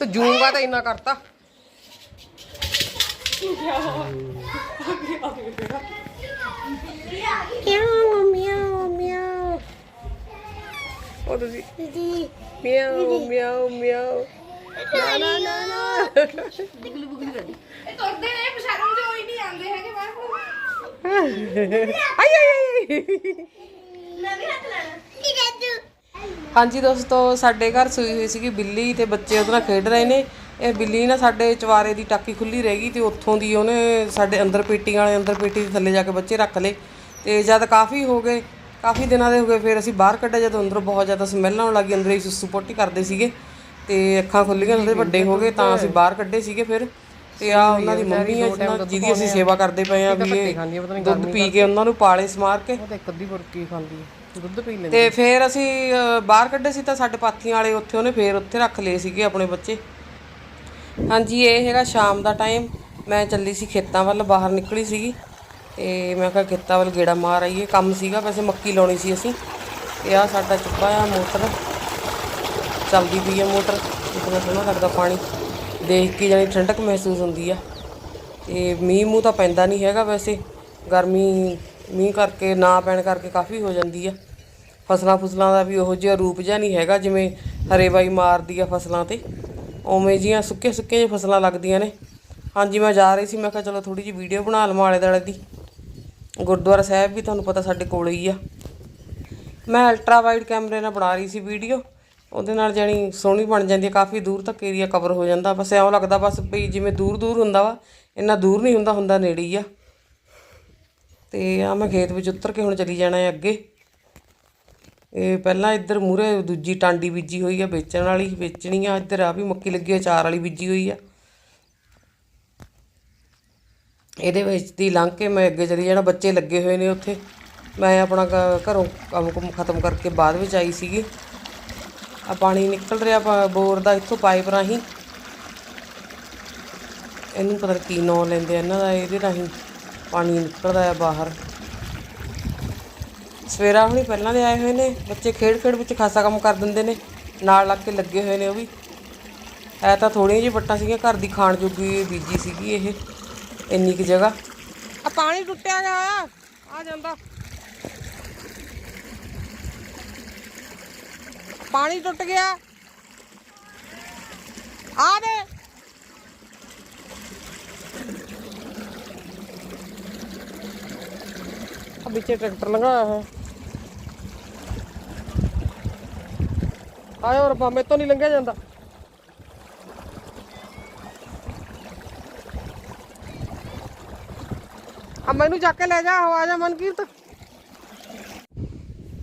ਤੇ ਜੂੰਗਾ ਤਾਂ ਇੰਨਾ ਕਰਤਾ। ਮਿਆਉ ਮਿਆਉ ਮਿਆਉ ਉਹ ਤੁਸੀਂ ਮਿਆਉ ਮਿਆਉ ਮਿਆਉ ਨਾ ਨਾ ਨਾ ਨਾ ਇਹ ਤੁਰਦੇ ਨੇ। ਪਛਾਣਨ ਜੋ ਹੀ ਨਹੀਂ ਆਉਂਦੇ ਹੈਗੇ ਬਾਹਰ ਆਈ ਆਈ ਆਈ ਮੈਂ ਵੀ ਹੱਥ ਲੈਣਾ। ਕੀ ਕਰਦੇ ਹਾਂਜੀ ਦੋਸਤੋ ਸਾਡੇ ਘਰ ਸੂਈ ਹੋਈ ਸੀਗੀ ਬਿੱਲੀ ਤੇ ਬੱਚੇ ਉਹਦੇ ਨਾਲ ਖੇਡ ਰਹੇ ਨੇ। ਇਹ ਬਿੱਲੀ ਨਾ ਸਾਡੇ ਚਵਾਰੇ ਦੀ ਟਾਕੀ ਖੁੱਲੀ ਰਹਿ ਗਈ ਤੇ ਉੱਥੋਂ ਦੀ ਉਹਨੇ ਸਾਡੇ ਅੰਦਰ ਪੇਟੀ ਵਾਲੇ ਅੰਦਰ ਪੇਟੀ ਦੇ ਥੱਲੇ ਜਾ ਕੇ ਬੱਚੇ ਰੱਖ ਲਏ। ਤੇ ਜਦ ਕਾਫੀ ਹੋ ਗਏ ਕਾਫੀ ਦਿਨਾਂ ਦੇ ਹੋ ਗਏ ਫਿਰ ਅਸੀਂ ਬਾਹਰ ਕੱਢਿਆ ਜਦੋਂ ਅੰਦਰੋਂ ਬਹੁਤ ਜ਼ਿਆਦਾ ਸਮੈਲ ਆਉਣ ਲੱਗੀ ਅੰਦਰ ਹੀ ਸੁਸੂ ਪੋਟੀ ਕਰਦੇ ਸੀਗੇ। ਤੇ ਅੱਖਾਂ ਖੁੱਲੀਆਂ ਥੋੜੇ ਵੱਡੇ ਹੋ ਗਏ ਤਾਂ ਅਸੀਂ ਬਾਹਰ ਕੱਢੇ ਸੀਗੇ ਫਿਰ। ਤੇ ਆ ਉਹਨਾਂ ਦੀ ਮੰਮੀ ਆ ਜਿਹਦੀ ਅਸੀਂ ਸੇਵਾ ਕਰਦੇ ਪਏ ਆ ਵੀ ਇਹ ਦੁੱਧ ਪੀ ਕੇ ਉਹਨਾਂ ਨੂੰ ਪਾਲੇ ਸਮਾਰ ਕੇ। ਉਹ ਤਾਂ ਇੱਕ ਅੱਧੀ ਬੁਰਕੀ ਖਾਂਦੀ ਹੈ ਦੁੱਧ ਪੀ ਲੈਂਦੀ ਤੇ ਫਿਰ ਅਸੀਂ ਅ, ਬਾਹਰ ਕੱਢੇ ਸੀ ਤਾਂ ਸਾਡੇ ਪਾਥੀਆਂ ਵਾਲੇ ਉੱਥੇ ਉਹਨੇ ਫੇਰ ਉੱਥੇ ਰੱਖ ਲਏ ਸੀਗੇ ਆਪਣੇ ਬੱਚੇ। ਹਾਂਜੀ ਇਹ ਹੈਗਾ ਸ਼ਾਮ ਦਾ ਟਾਈਮ। ਮੈਂ ਚੱਲੀ ਸੀ ਖੇਤਾਂ ਵੱਲ ਬਾਹਰ ਨਿਕਲੀ ਸੀਗੀ। ਤੇ ਮੈਂ ਕਿਹਾ ਖੇਤਾਂ ਵੱਲ ਗੇੜਾ ਮਾਰ ਆਈਏ। ਕੰਮ ਸੀਗਾ ਵੈਸੇ ਮੱਕੀ ਲਾਉਣੀ ਸੀ ਅਸੀਂ। ਤੇ ਆ ਸਾਡਾ ਚੁੱਪਾ ਆ ਮੋਟਰ। ਚੱਲਦੀ ਪਈ ਆ ਮੋਟਰ। ਕਿੰਨਾ ਸੋਹਣਾ ਲੱਗਦਾ ਪਾਣੀ। ਦੇਖ ਕੇ ਜਾਨੀ ਠੰਡਕ ਮਹਿਸੂਸ ਹੁੰਦੀ ਆ। ਤੇ ਮੀਂਹ ਮੂੰਹ ਤਾਂ ਪੈਂਦਾ ਨਹੀਂ ਹੈਗਾ ਵੈਸੇ। ਗਰਮੀ ਮੀਂਹ ਕਰਕੇ, ਨਾ ਪੈਣ ਕਰਕੇ ਕਾਫੀ ਹੋ ਜਾਂਦੀ ਆ। ਫਸਲਾਂ ਫਸਲਾਂ ਦਾ ਵੀ ਉਹੋ ਜਿਹਾ ਰੂਪ ਜਿਹਾ ਨਹੀਂ ਹੈਗਾ, ਜਿਵੇਂ ਹਰੇਵਾਈ ਮਾਰਦੀ ਆ ਫਸਲਾਂ ਤੇ। ਉਵੇਂ ਜੀਆਂ ਸੁੱਕੇ ਸੁੱਕੇ ਜਿਹੇ ਫਸਲਾਂ ਲੱਗਦੀਆਂ ਨੇ। ਹਾਂਜੀ, ਮੈਂ ਜਾ ਰਹੀ ਸੀ, ਮੈਂ ਕਿਹਾ ਚਲੋ ਥੋੜੀ ਜਿਹੀ ਵੀਡੀਓ ਬਣਾ ਲਵਾਂ ਆਲੇ ਦੁਆਲੇ ਦੀ। ਗੁਰਦੁਆਰਾ ਸਾਹਿਬ ਵੀ ਤੁਹਾਨੂੰ ਪਤਾ ਸਾਡੇ ਕੋਲ ਹੀ ਆ। ਮੈਂ ਅਲਟਰਾ ਵਾਈਡ ਕੈਮਰੇ ਨਾਲ ਬਣਾ ਰਹੀ ਸੀ ਵੀਡੀਓ। ਉਹਦੇ ਨਾਲ ਜਾਣੀ ਸੋਹਣੀ ਬਣ ਜਾਂਦੀ ਹੈ ਕਾਫੀ ਦੂਰ ਤੱਕ ਏਰੀਆ ਕਵਰ ਹੋ ਜਾਂਦਾ। ਬਸ ਐਂ ਲੱਗਦਾ ਬਸ ਵੀ ਜਿਵੇਂ ਦੂਰ ਦੂਰ ਹੁੰਦਾ ਵਾ, ਇੰਨਾ ਦੂਰ ਨਹੀਂ ਹੁੰਦਾ ਹੁੰਦਾ ਨੇੜੇ ਹੀ ਆ। ਤੇ ਆ ਮੈਂ ਖੇਤ ਵਿੱਚ ਉਤਰ ਕੇ ਹੁਣ ਚਲੀ ਜਾਣਾ ਹੈ ਅੱਗੇ। ਇਹ ਪਹਿਲਾਂ ਇੱਧਰ ਮੂਰੇ ਦੂਜੀ ਟਾਂਡੀ ਬੀਜੀ ਹੋਈ ਆ, ਵੇਚਣ ਵਾਲੀ ਵੇਚਣੀ ਆ। ਇੱਧਰ ਆ ਵੀ ਮੱਕੀ ਲੱਗੀ ਆ ਚਾਰ ਵਾਲੀ ਬੀਜੀ ਹੋਈ ਆ। ਇਹਦੇ ਵਿੱਚ ਦੀ ਲੰਘ ਕੇ ਮੈਂ ਅੱਗੇ ਚਲੀ ਜਾਣਾ, ਬੱਚੇ ਲੱਗੇ ਹੋਏ ਨੇ ਉੱਥੇ। ਮੈਂ ਆਪਣਾ ਘਰੋਂ ਕੰਮ ਕੁਮ ਖਤਮ ਕਰਕੇ ਬਾਅਦ ਵਿੱਚ ਆਈ ਸੀਗੀ। ਆ ਪਾਣੀ ਨਿਕਲ ਰਿਹਾ ਬੋਰ ਦਾ ਇੱਥੋਂ ਪਾਈਪ ਰਾਹੀਂ। ਇਹਨੂੰ ਪਤਾ ਕੀ ਨਾਂ ਲੈਂਦੇ ਆ ਇਹਨਾਂ ਦਾ, ਇਹਦੇ ਰਾਹੀਂ। ਪਾਣੀ ਨਿਕਲਦਾ ਆ ਬਾਹਰ। ਸਵੇਰਾ ਹੁਣੀ ਪਹਿਲਾਂ ਦੇ ਆਏ ਹੋਏ ਨੇ, ਬੱਚੇ ਖੇਡ ਖੇਡ ਵਿੱਚ ਖਾਸਾ ਕੰਮ ਕਰ ਦਿੰਦੇ ਨੇ, ਨਾਲ ਲੱਗ ਕੇ ਲੱਗੇ ਹੋਏ ਨੇ ਉਹ ਵੀ। ਐ ਤਾਂ ਥੋੜੀਆਂ ਜਿਹੀ ਵੱਟਾਂ ਸੀਗੀਆਂ, ਘਰ ਦੀ ਖਾਣ ਜੋਗੀ ਬੀਜੀ ਸੀਗੀ ਇਹ, ਇੰਨੀ ਕੁ ਜਗ੍ਹਾ। ਆ ਪਾਣੀ ਟੁੱਟਿਆ ਗਿਆ ਆ ਜਾਂਦਾ। ਪਾਣੀ ਟੁੱਟ ਗਿਆ। ਆ ਦੇ। ਆ ਵਿੱਚੇ ਟਰੈਕਟਰ ਲੰਘਾਇਆ ਹੈ ਆਇਓ ਰੱਬਾ ਮੇਰੇ ਤੋਂ ਨਹੀਂ ਲੰਘਿਆ ਜਾਂਦਾ। ਆ ਮੈਨੂੰ ਚੱਕ ਕੇ ਲੈ ਜਾ ਆ ਜਾ ਮਨਕੀਰਤ।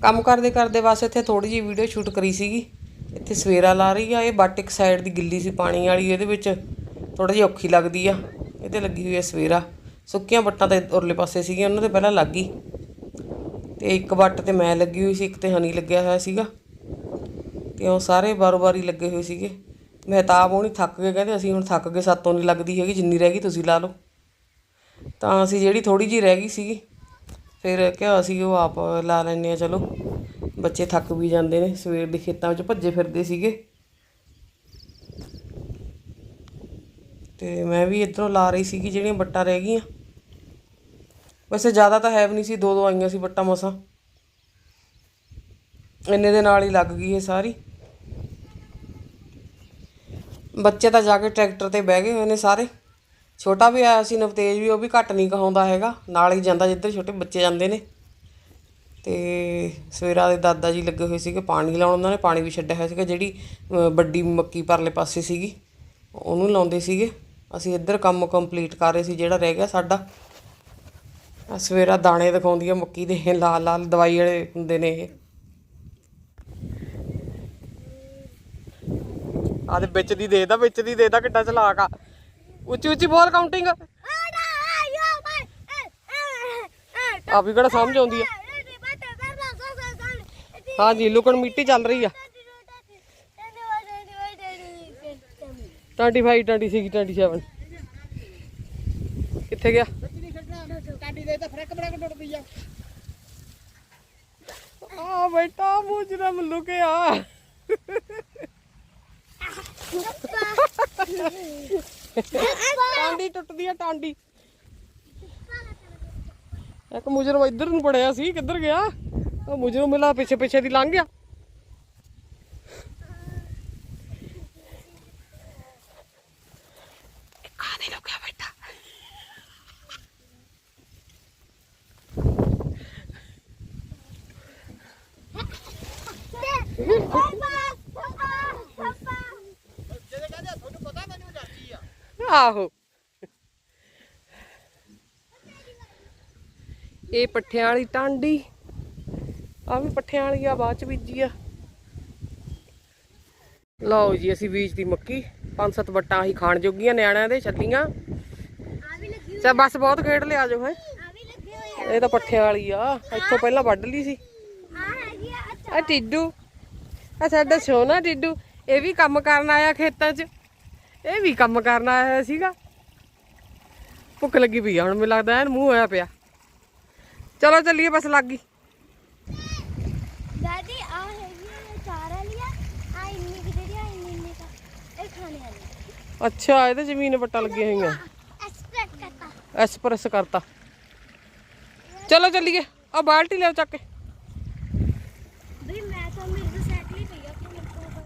ਕੰਮ ਕਰਦੇ ਕਰਦੇ ਬਸ ਇੱਥੇ ਥੋੜੀ ਜਿਹੀ ਵੀਡੀਓ ਸ਼ੂਟ ਕਰੀ ਸੀਗੀ। ਇੱਥੇ ਸਵੇਰਾ ਲਾ ਰਹੀ ਆ, ਇਹ ਬੱਟ ਇੱਕ ਸਾਈਡ ਦੀ ਗਿੱਲੀ ਸੀ ਪਾਣੀ ਵਾਲੀ, ਇਹਦੇ ਵਿੱਚ ਥੋੜਾ ਜਿਹੀ ਔਖੀ ਲੱਗਦੀ ਆ। ਇਹਦੇ ਲੱਗੀ ਹੋਈ ਆ ਸਵੇਰਾ। ਸੁੱਕੀਆਂ ਬੱਟਾਂ ਤੇ ਉਰਲੇ ਪਾਸੇ ਸੀਗੀਆਂ, ਉਹਨਾਂ ਦੇ ਪਹਿਲਾਂ ਲੱਗ ਗਈ। ਤੇ ਇੱਕ ਵੱਟ ਤੇ ਮੈਂ ਲੱਗੀ ਹੋਈ ਸੀ, ਇੱਕ ਤੇ ਹਨੀ ਲੱਗਿਆ ਹੋਇਆ ਸੀਗਾ। ਤੇ ਉਹ ਸਾਰੇ ਬਾਰੋ-ਬਾਰੀ ਲੱਗੇ ਹੋਏ ਸੀਗੇ। ਮਹਿਤਾਬ ਉਹ ਨਹੀਂ ਥੱਕ ਗਏ ਕਹਿੰਦੇ, ਅਸੀਂ ਹੁਣ ਥੱਕ ਗਏ ਸਾਤੋਂ ਨਹੀਂ ਲੱਗਦੀ ਹੈਗੀ, ਜਿੰਨੀ ਰਹਿ ਗਈ ਤੁਸੀਂ ਲਾ ਲਓ। ਤਾਂ ਅਸੀਂ ਜਿਹੜੀ ਥੋੜੀ ਜੀ ਰਹਿ ਗਈ ਸੀਗੀ, ਫਿਰ ਕਿਹਾ ਅਸੀਂ ਉਹ ਆਪ ਲਾ ਲੈਂਦੇ ਆ ਚਲੋ। ਬੱਚੇ ਥੱਕ ਵੀ ਜਾਂਦੇ ਨੇ, ਸਵੇਰ ਦੇ ਖੇਤਾਂ ਵਿੱਚ ਭੱਜੇ ਫਿਰਦੇ ਸੀਗੇ। ਤੇ ਮੈਂ ਵੀ ਇਧਰੋਂ ਲਾ ਰਹੀ ਸੀਗੀ ਜਿਹੜੀਆਂ ਬੱਟਾਂ ਰਹਿ ਗਈਆਂ। ਵੈਸੇ ਜ਼ਿਆਦਾ ਤਾਂ ਹੈ ਵੀ ਨਹੀਂ ਸੀ ਦੋ ਦੋ ਆਈਆਂ ਸੀ ਵੱਟਾਂ ਮਸਾਂ। ਇੰਨੇ ਦੇ ਨਾਲ ਹੀ ਲੱਗ ਗਈ ਇਹ ਸਾਰੀ। ਬੱਚੇ ਤਾਂ ਜਾ ਕੇ ਟਰੈਕਟਰ ਤੇ ਬਹਿ ਗਏ ਹੋਏ ਨੇ ਸਾਰੇ। ਛੋਟਾ ਵੀ ਆਇਆ ਸੀ ਨਵਤੇਜ ਵੀ, ਉਹ ਵੀ ਘੱਟ ਨਹੀਂ ਕਹਾਉਂਦਾ ਹੈਗਾ। ਨਾਲ ਹੀ ਜਾਂਦਾ ਜਿੱਧਰ ਛੋਟੇ ਬੱਚੇ ਜਾਂਦੇ ਨੇ। ਤੇ ਸਵੇਰਾ ਦੇ ਦਾਦਾ ਜੀ ਲੱਗੇ ਹੋਏ ਸੀਗੇ ਪਾਣੀ ਲਾਉਣ, ਉਹਨਾਂ ਨੇ ਪਾਣੀ ਵੀ ਛੱਡਿਆ ਹੋਇਆ ਸੀਗਾ, ਜਿਹੜੀ ਵੱਡੀ ਮੱਕੀ ਪਰਲੇ ਪਾਸੇ ਸੀਗੀ। ਉਹਨੂੰ ਲਾਉਂਦੇ ਸੀਗੇ। ਅਸੀਂ ਇੱਧਰ ਕੰਮ ਕੰਪਲੀਟ ਕਰ ਰਹੇ ਸੀ ਜਿਹੜਾ ਰਹਿ ਗਿਆ ਸਾਡਾ। ਆਹ ਸਵੇਰਾ ਦਾਣੇ ਦਿਖਾਉਂਦੀ ਆ ਮੱਕੀ ਦੇ, ਲਾਲ ਲਾਲ ਦਵਾਈ ਵਾਲੇ ਹੁੰਦੇ ਨੇ ਇਹ। ਆ ਦੇ ਵਿੱਚ ਦੀ ਦੇਦਾ ਵਿੱਚ ਦੀ ਦੇਦਾ ਕਿੱਡਾ ਚਲਾਕ ਆ। ਉੱਚੀ ਉੱਚੀ ਬੋਲ ਕਾਊਂਟਿੰਗ ਆ ਵੀ ਕਿਹੜਾ ਸਮਝ ਆਉਂਦੀ ਆ। ਹਾਂਜੀ, ਲੁਕਣ ਮਿੱਟੀ ਚੱਲ ਰਹੀ ਆ। 25 26 27 ਕਿੱਥੇ ਗਿਆ? ਕਾਡੀ ਦੇ ਤਾਂ ਫ਼ਰਕ ਬੜਾ ਟੁੱਟਦੀ ਆ। ਆ ਬੇਟਾ ਮੂਜਰਾ ਮੱਲੂ ਕੇ ਆ ਟਾਂਡੀ ਟੁੱਟਦੀ ਆ, ਟਾਂਡੀ। ਇੱਕ ਮੁਜਰਮ ਇੱਧਰ ਨੂੰ ਪੜਿਆ ਸੀ, ਕਿੱਧਰ ਗਿਆ? ਉਹ ਮੁਜਰਮ ਮਿਲਾ ਪਿੱਛੇ ਪਿੱਛੇ ਦੀ ਲੰਘ ਗਿਆ ਆਨੇ ਲੋਕਿਆ ਬੈਠਾ ਜਿਹਦੇ ਕਹਿੰਦੇ ਤੁਹਾਨੂੰ ਪਤਾ ਮੈਨੂੰ ਡਰਦੀ ਆ ਆਹੋ। ਇਹ ਪੱਠਿਆਂ ਵਾਲੀ ਟਾਂਡੀ ਆ ਵੀ ਪੱਠਿਆਂ ਵਾਲੀ ਆ, ਬਾਅਦ ਚ ਬੀਜੀ ਆ। ਲਓ ਜੀ, ਅਸੀਂ ਬੀਜਦੀ ਮੱਕੀ, ਪੰਜ ਸੱਤ ਵੱਟਾਂ ਅਸੀਂ ਖਾਣ ਜੋਗੀਆਂ ਨਿਆਣਿਆਂ ਦੇ, ਛੱਲੀਆਂ। ਚਾ ਬਸ ਬਹੁਤ ਖੇਡ ਲਿਆ ਜੋ ਹੈ। ਇਹ ਤਾਂ ਪੱਠਿਆਂ ਵਾਲੀ ਆ, ਇੱਥੋਂ ਪਹਿਲਾਂ ਵੱਢ ਲਈ ਸੀ। ਆ ਟਿੱਡੂ, ਆ ਸਾਡਾ ਸੋਨਾ ਟਿੱਡੂ, ਇਹ ਵੀ ਕੰਮ ਕਰਨ ਆਇਆ ਖੇਤਾਂ 'ਚ। ਇਹ ਵੀ ਕੰਮ ਕਰਨ ਆਇਆ ਹੋਇਆ ਸੀਗਾ। ਭੁੱਖ ਲੱਗੀ ਪਈ ਆ ਹੁਣ ਮੈਨੂੰ ਲੱਗਦਾ ਐਨ ਮੂੰਹ ਹੋਇਆ ਪਿਆ। ਚਲੋ ਚੱਲੀਏ ਬਸ ਲੱਗ ਗਈ। ਦਾਦੀ ਆ ਹੈਗੀ ਆ ਚਾਰ ਵਾਲੀ ਆ। ਇੰਨੀ ਕਿ ਜਿਹੜੀ ਆ ਇੰਨੀ ਇੰਨੀ ਕਾ ਇਹ ਖਾਣੇ ਵਾਲੀ ਅੱਛਾ ਇਹਦੇ ਜ਼ਮੀਨ ਵੱਟਾਂ ਲੱਗੀਆਂ ਹੋਈਆਂ। ਐਕਸਪ੍ਰੈਸ ਕਰਤਾ। ਐਸਪ੍ਰੈਸ ਕਰਤਾ। ਚਲੋ ਚੱਲੀਏ ਆ ਬਾਲਟੀ ਲਿਆਓ ਚੱਕ ਕੇ।